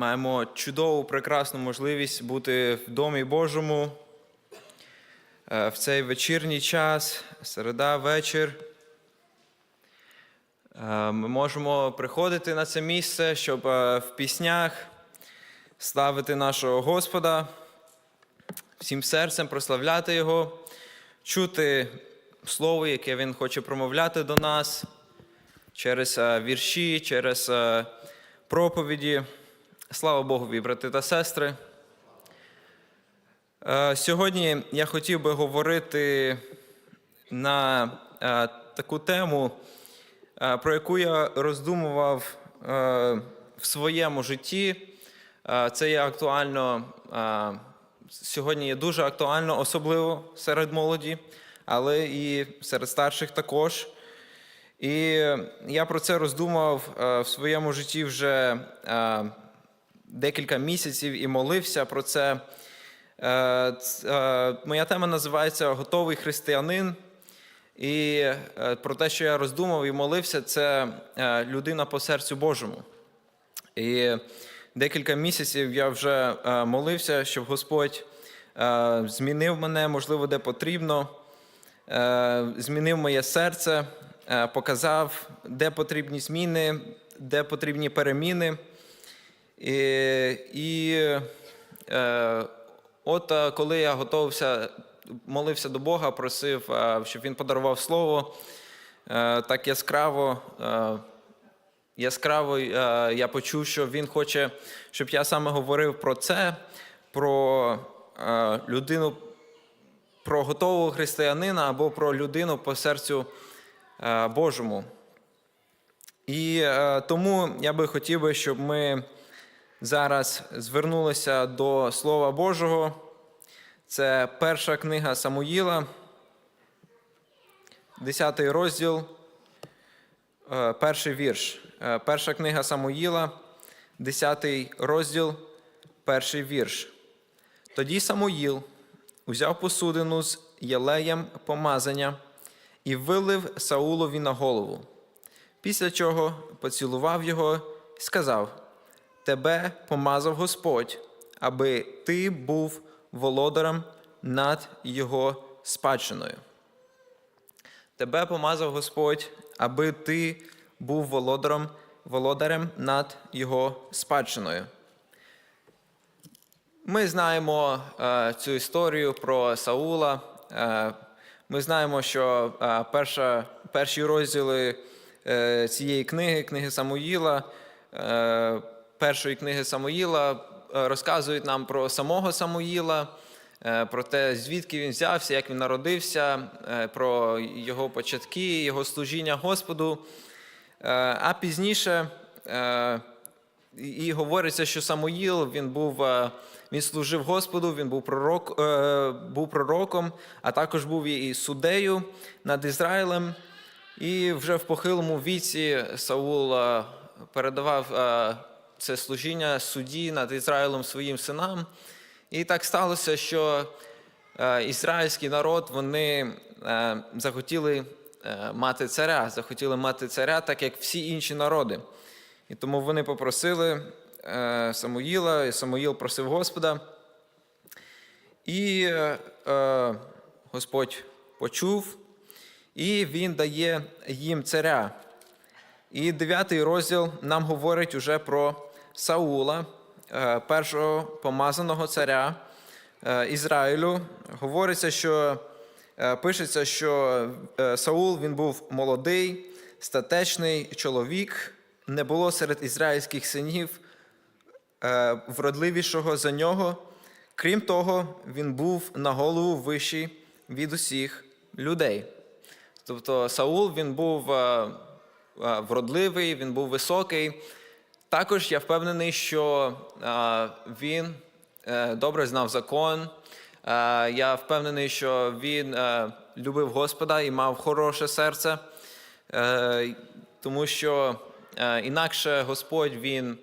Маємо чудову, прекрасну можливість бути в домі Божому е, в цей вечірній час, середа, вечір. Е, Ми можемо приходити на це місце, щоб е, в піснях славити нашого Господа, всім серцем прославляти Його, чути слово, яке Він хоче промовляти до нас через вірші, через проповіді. Слава Богові, брати та сестри. Е, Сьогодні я хотів би говорити на е, таку тему, е, про яку я роздумував в своєму житті. Це є актуально сьогодні є дуже актуально, особливо серед молоді, але і серед старших також. І я про це роздумав в своєму житті вже декілька місяців і молився про це. Е, е, Моя тема називається Готовий християнин. І е, про те, що я роздумав і молився, це людина по серцю Божому. І декілька місяців я вже молився, щоб Господь змінив мене, можливо, де потрібно, змінив моє серце, показав, де потрібні зміни, де потрібні переміни. І, е, от е, коли я готувався, молився до Бога, просив, е, щоб він подарував слово так яскраво. Яскраво я почув, що він хоче, щоб я саме говорив про це, про людину, про готового християнина або про людину по серцю Божому. І тому я би хотів би, щоб ми зараз звернулися до Слова Божого. Це перша книга Самуїла, 10 розділ, е, перший вірш. Е, Перша книга Самуїла, 10 розділ, перший вірш. Тоді Самуїл узяв посудину з єлеєм помазання і вилив Саулові на голову. Після чого поцілував його і сказав: Тебе помазав Господь, аби ти був володарем над його спадщиною. Тебе помазав Господь, аби ти був володарем, володарем над його спадщиною. Ми знаємо е, цю історію про Саула. Е, ми знаємо, що е, перша, перші розділи е, цієї книги, книги Самуїла, е, першої книги Самуїла, е, розказують нам про самого Самуїла, е, про те, звідки він взявся, як він народився, е, про його початки, його служіння Господу. А пізніше і говориться, що Самуїл він був, він служив Господу, він був пророк, був пророком, а також був і суддею над Ізраїлем. І вже в похилому віці Саул передавав це служіння судді над Ізраїлем своїм синам. І так сталося, що е, ізраїльський народ вони е, захотіли е, мати царя, захотіли мати царя, так як всі інші народи. І тому вони попросили Самуїла, і Самуїл просив Господа. І Господь почув, і він дає їм царя. І дев'ятий розділ нам говорить уже про Саула, е, першого помазаного царя е, Ізраїлю. Говориться, що е, пишеться, що Саул він був молодий, статечний чоловік, не було серед ізраїльських синів вродливішого за нього. Крім того, він був на голову вищий від усіх людей. Тобто Саул він був вродливий, він був високий. Також я впевнений, що він е, добре знав закон. Е, Я впевнений, що він е, любив Господа і мав хороше серце, тому що інакше Господь він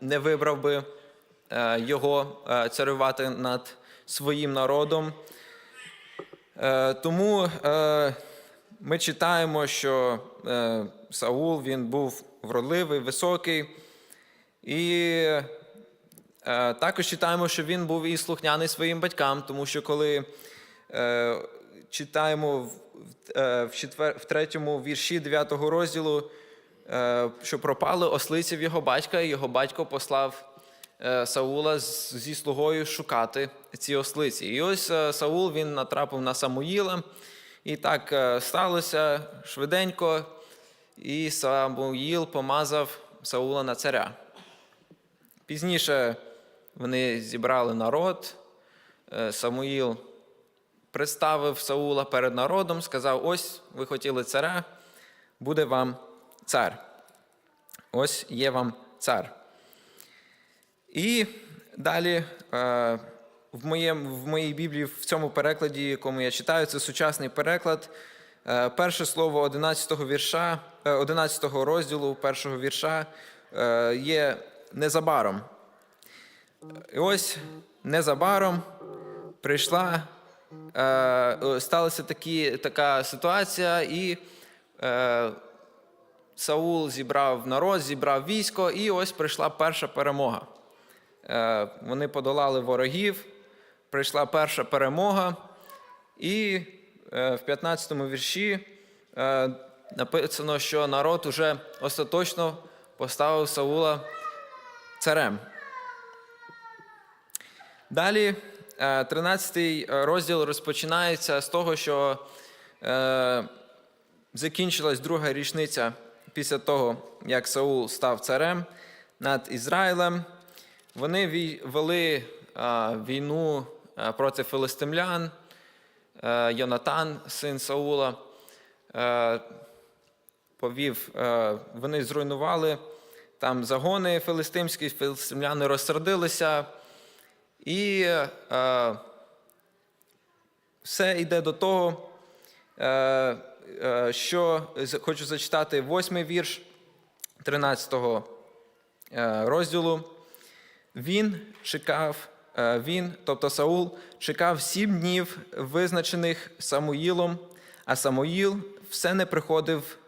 не вибрав би його царювати над своїм народом. Тому ми читаємо, що Саул він був вродливий, високий, І е, також читаємо, що він був і слухняний своїм батькам, тому що коли е, читаємо в, е, в, третьому вірші 9 розділу, що пропали ослиці в його батька, і його батько послав Саула зі слугою шукати ці ослиці. І ось Саул він натрапив на Самуїла, і так сталося швиденько, і Самуїл помазав Саула на царя. Пізніше вони зібрали народ. Е, Самуїл представив Саула перед народом, сказав: ось ви хотіли царя, буде вам цар. Ось є вам цар. І далі е, в, моєму, в моїй Біблії, в цьому перекладі, якому я читаю, це сучасний переклад. Е, Перше слово 11 вірша, е, 11 розділу першого вірша е, є незабаром. І ось незабаром прийшла, е, сталася такі, така ситуація, і е, Саул зібрав народ, зібрав військо, і ось прийшла перша перемога. Вони подолали ворогів, прийшла перша перемога, і в 15-му вірші е, написано, що народ уже остаточно поставив Саула царем. Далі, 13 розділ розпочинається з того, що е, закінчилась друга річниця після того, як Саул став царем над Ізраїлем. Вони вели е, війну е, проти филистимлян. Е, Йонатан, син Саула, е, повів, е, вони зруйнували там загони филистимські, филистимляни розсердилися. І е, все йде до того, е, е, що хочу зачитати восьмий вірш 13 е, розділу. Він чекав, він, тобто Саул, чекав сім днів, визначених Самуїлом, а Самуїл все не приходив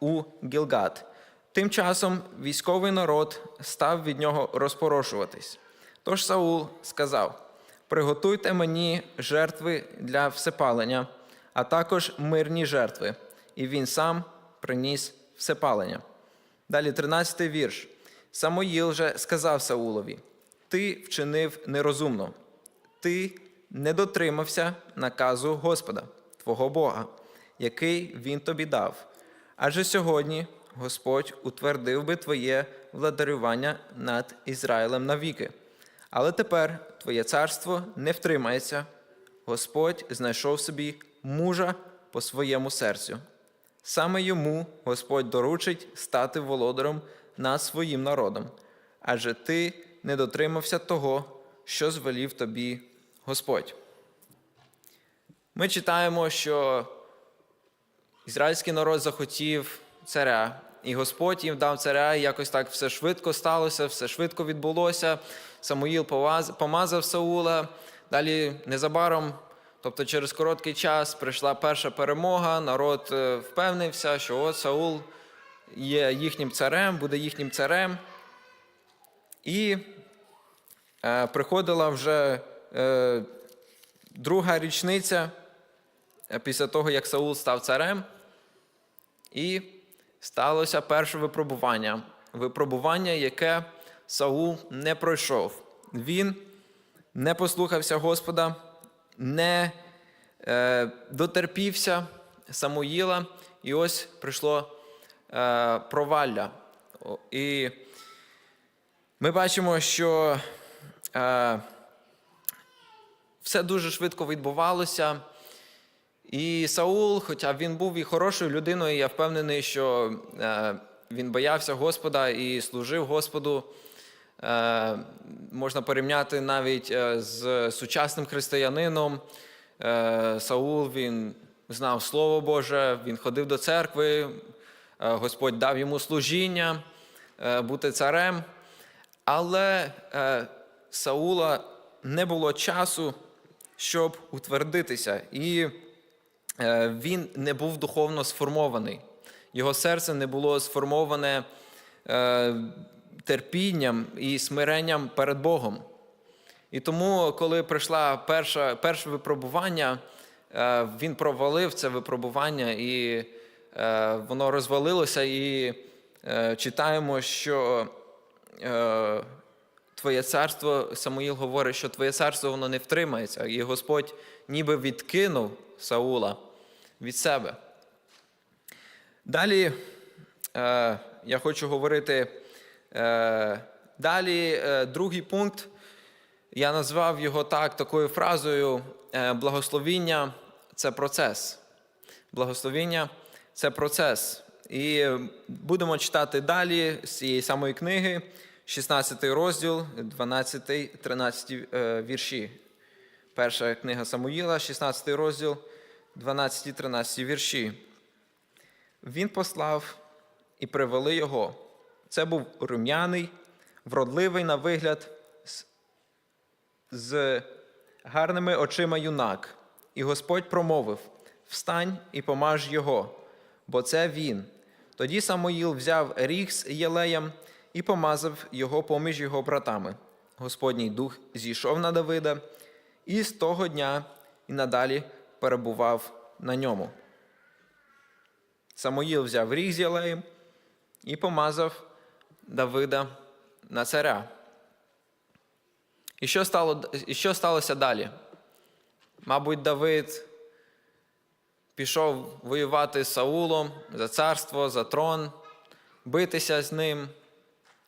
у Гілгад. Тим часом військовий народ став від нього розпорошуватись. Тож Саул сказав: Приготуйте мені жертви для всепалення, а також мирні жертви. І він сам приніс всепалення. Далі 13 вірш. Самоїл же сказав Саулові: Ти вчинив нерозумно, ти не дотримався наказу Господа, твого Бога, який він тобі дав. Адже сьогодні Господь утвердив би твоє владарювання над Ізраїлем навіки. Але тепер твоє царство не втримається. Господь знайшов собі мужа по своєму серцю. Саме йому Господь доручить стати володарем над своїм народом, адже ти не дотримався того, що звелів тобі Господь. Ми читаємо, що ізраїльський народ захотів царя, і Господь їм дав царя, і якось так все швидко сталося, все швидко відбулося. Самуїл помазав Саула. Далі незабаром, тобто через короткий час, прийшла перша перемога. Народ е, впевнився, що от Саул є їхнім царем, буде їхнім царем. І е, приходила вже е, друга річниця після того, як Саул став царем. І сталося перше випробування. Випробування, яке Саул не пройшов. Він не послухався Господа, не е, дотерпівся Самуїла, і ось прийшло е, провалля. І ми бачимо, що е, все дуже швидко відбувалося. І Саул, хоча він був і хорошою людиною, я впевнений, що е, він боявся Господа і служив Господу. Е, можна порівняти навіть е, з сучасним християнином. Саул він знав Слово Боже, він ходив до церкви, Господь дав йому служіння, бути царем. Але Саула не було часу, щоб утвердитися. І він не був духовно сформований. Його серце не було сформоване е, терпінням і смиренням перед Богом. І тому, коли прийшла перша, перше випробування, е, він провалив це випробування, і е, воно розвалилося, і е, читаємо, що е, Твоє царство, Самуїл говорить, що Твоє царство воно не втримається, і Господь ніби відкинув Саула від себе. Далі е, я хочу говорити е, далі, е, другий пункт. Я назвав його так, такою фразою: е, благословіння це процес. Благословіння це процес. І будемо читати далі з цієї самої книги, 16 розділ, 12, 13 е, вірші. Перша книга Самуїла, 16 розділ, 12, 13 вірші. Він послав і привели його. Це був рум'яний, вродливий на вигляд, з- гарними очима юнак. І Господь промовив: Встань і помаж його, бо це він. Тоді Самуїл взяв ріг з Єлеєм і помазав його поміж його братами. Господній дух зійшов на Давида, і з того дня і надалі перебував на ньому. Самуїл взяв ріг з Єлеєм і помазав Давида на царя. І що, стало, і що сталося далі? Мабуть, Давид пішов воювати з Саулом за царство, за трон, битися з ним.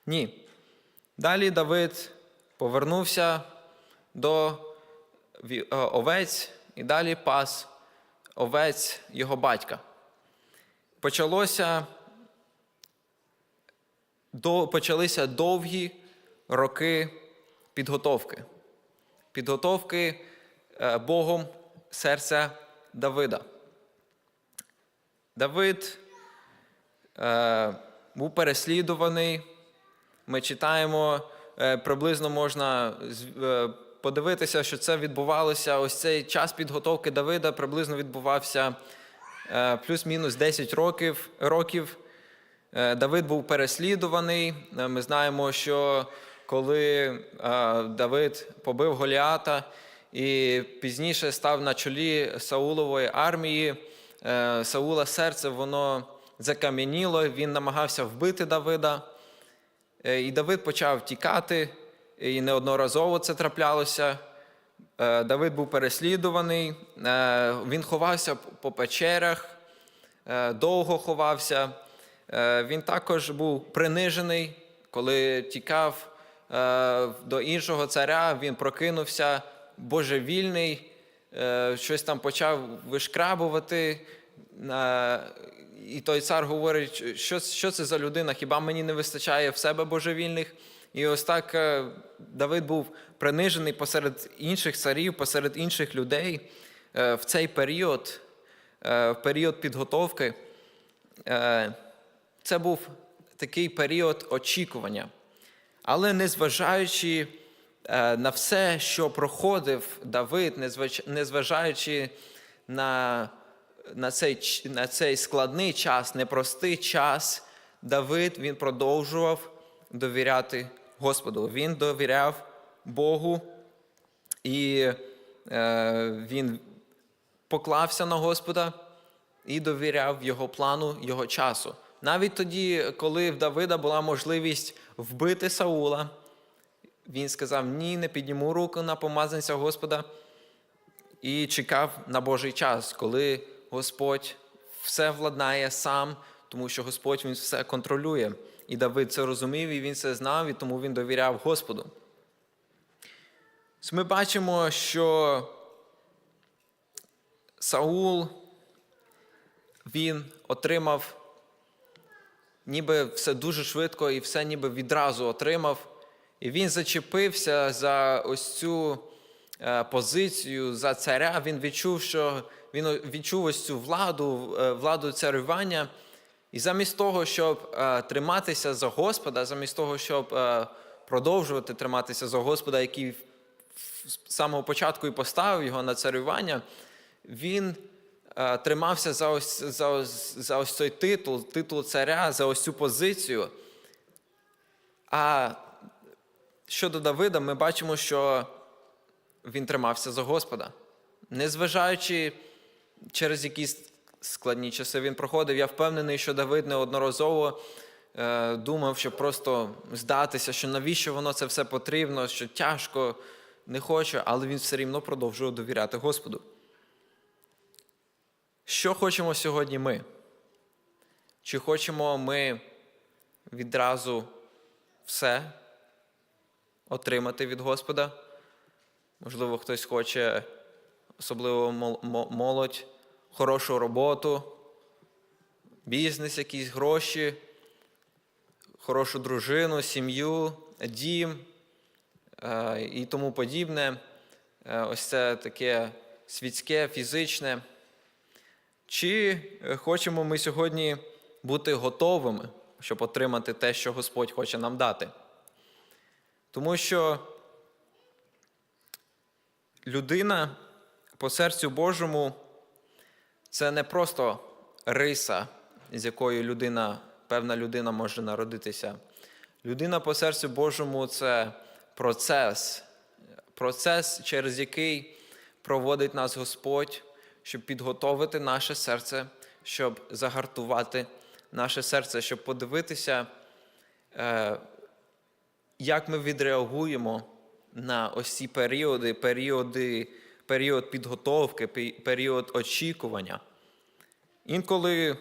Ні. Далі Давид повернувся до е, овець і далі пас овець його батька. Почалося, до, почалися довгі роки підготовки. Підготовки е, Богом серця Давида. Давид е, був переслідуваний. Ми читаємо, е, приблизно можна е, подивитися, що це відбувалося. Ось цей час підготовки Давида приблизно відбувався е, плюс-мінус 10 років. років. Е, Давид був переслідуваний. Е, Ми знаємо, що коли Давид побив Голіата і пізніше став на чолі Саулової армії, Саула серце воно закам'яніло, він намагався вбити Давида. І Давид почав тікати, і неодноразово це траплялося. Е, Давид був переслідуваний, е, він ховався по печерах, е, довго ховався. Він також був принижений, коли тікав до іншого царя, він прокинувся божевільний, щось там почав вишкрабувати. І той цар говорить, що, що це за людина, хіба мені не вистачає в себе божевільних? І ось так е, Давид був принижений посеред інших царів, посеред інших людей е, в цей період, е, в період підготовки. Це був такий період очікування. Але незважаючи на все, що проходив Давид, незважаючи на, на, цей, на цей складний час, непростий час, Давид він продовжував довіряти Господу. Він довіряв Богу і е, він поклався на Господа і довіряв його плану, його часу. Навіть тоді, коли в Давида була можливість вбити Саула, він сказав: Ні, не підніму руку на помазанця Господа і чекав на Божий час, коли Господь все владнає сам, тому що Господь він все контролює. І Давид це розумів, і він це знав, і тому він довіряв Господу. Ми бачимо, що Саул він отримав ніби все дуже швидко і все ніби відразу отримав. І він зачепився за ось цю е, позицію за царя. Він відчув, що він відчув ось цю владу, е, владу царювання. І замість того, щоб е, триматися за Господа, замість того, щоб е, продовжувати триматися за Господа, який з самого початку і поставив його на царювання, він е, тримався за ось, за, ось, за ось цей титул, титул царя, за ось цю позицію. А щодо Давида, ми бачимо, що він тримався за Господа. Незважаючи через якісь складні часи він проходив, я впевнений, що Давид неодноразово е, думав, що просто здатися, що навіщо воно це все потрібно, що тяжко, не хоче, але він все рівно продовжує довіряти Господу. Що хочемо сьогодні ми? Чи хочемо ми відразу все отримати від Господа? Можливо, хтось хоче, особливо молодь, хорошу роботу, бізнес, якісь гроші, хорошу дружину, сім'ю, дім е, і тому подібне. Е, Ось це таке світське, фізичне. Чи е, хочемо ми сьогодні бути готовими, щоб отримати те, що Господь хоче нам дати? Тому що людина по серцю Божому це не просто риса, з якою людина, певна людина може народитися. Людина по серцю Божому це процес, процес, через який проводить нас Господь, щоб підготовити наше серце, щоб загартувати наше серце, щоб подивитися, е, як ми відреагуємо на ось ці періоди, періоди, період підготовки, період очікування. Інколи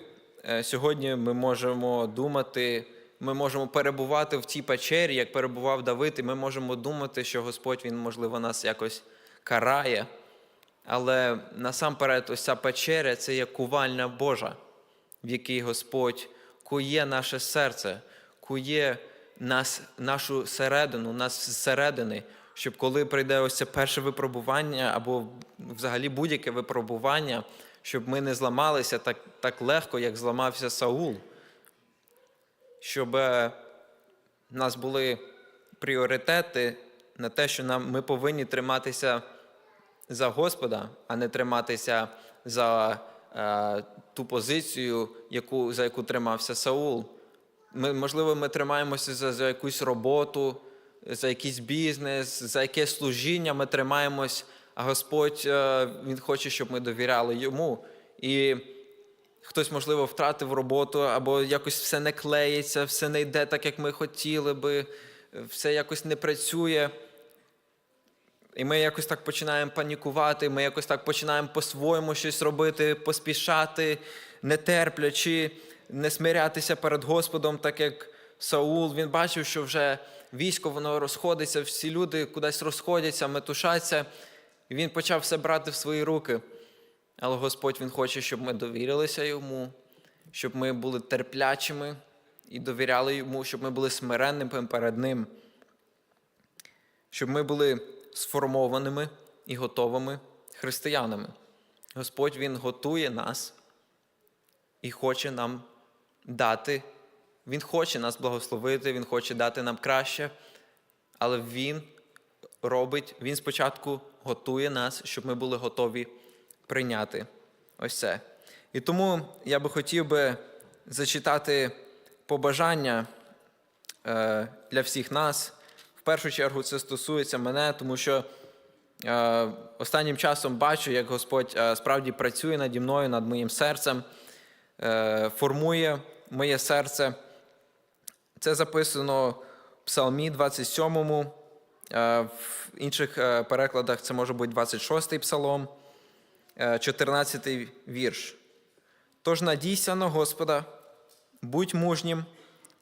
е, сьогодні ми можемо думати, ми можемо перебувати в цій печері, як перебував Давид, і ми можемо думати, що Господь Він, можливо, нас якось карає. Але насамперед, ось ця печеря це є кувальня Божа, в якій Господь кує наше серце, кує нас, нашу середину, нас зсередини, щоб коли прийде ось це перше випробування або взагалі будь-яке випробування, щоб ми не зламалися так, так легко, як зламався Саул, щоб е, в нас були пріоритети на те, що нам, ми повинні триматися за Господа, а не триматися за е, ту позицію, яку, за яку тримався Саул. Ми, можливо, ми тримаємося за, за якусь роботу, за якийсь бізнес, за якесь служіння ми тримаємось, а Господь е, Він хоче, щоб ми довіряли йому. І хтось, можливо, втратив роботу, або якось все не клеїться, все не йде так, як ми хотіли би, все якось не працює. І ми якось так починаємо панікувати, ми якось так починаємо по-своєму щось робити, поспішати, не терплячи, не смирятися перед Господом, так як Саул. Він бачив, що вже військо воно розходиться, всі люди кудись розходяться, метушаться. І він почав все брати в свої руки. Але Господь Він хоче, щоб ми довірилися йому, щоб ми були терплячими і довіряли йому, щоб ми були смиренними перед Ним щоб ми були сформованими і готовими християнами. Господь Він готує нас і хоче нам дати. Він хоче нас благословити, Він хоче дати нам краще, але Він робить, Він спочатку готує нас, щоб ми були готові прийняти ось це. І тому я би хотів би зачитати побажання е, для всіх нас. В першу чергу це стосується мене, тому що е, останнім часом бачу, як Господь е, справді працює наді мною, над моїм серцем, формує моє серце. Це записано в Псалмі 27, е, в інших е, перекладах це може бути 26-й псалом, е, 14-й вірш. Тож надійся на Господа, будь мужнім,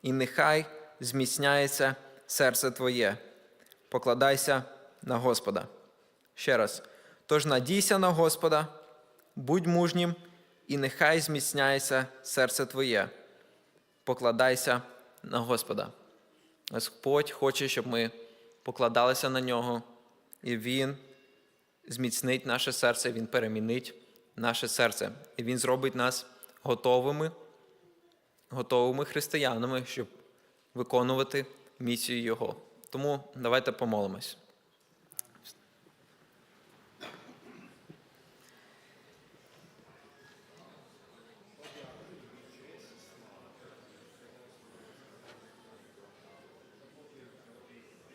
і нехай зміцняється серце твоє. Покладайся на Господа. Ще раз. Тож надійся на Господа, будь мужнім, і нехай зміцняється серце твоє. Покладайся на Господа. Господь хоче, щоб ми покладалися на нього, і Він зміцнить наше серце, Він перемінить наше серце. І Він зробить нас готовими, готовими християнами, щоб виконувати місію Його. Тому давайте помолимось.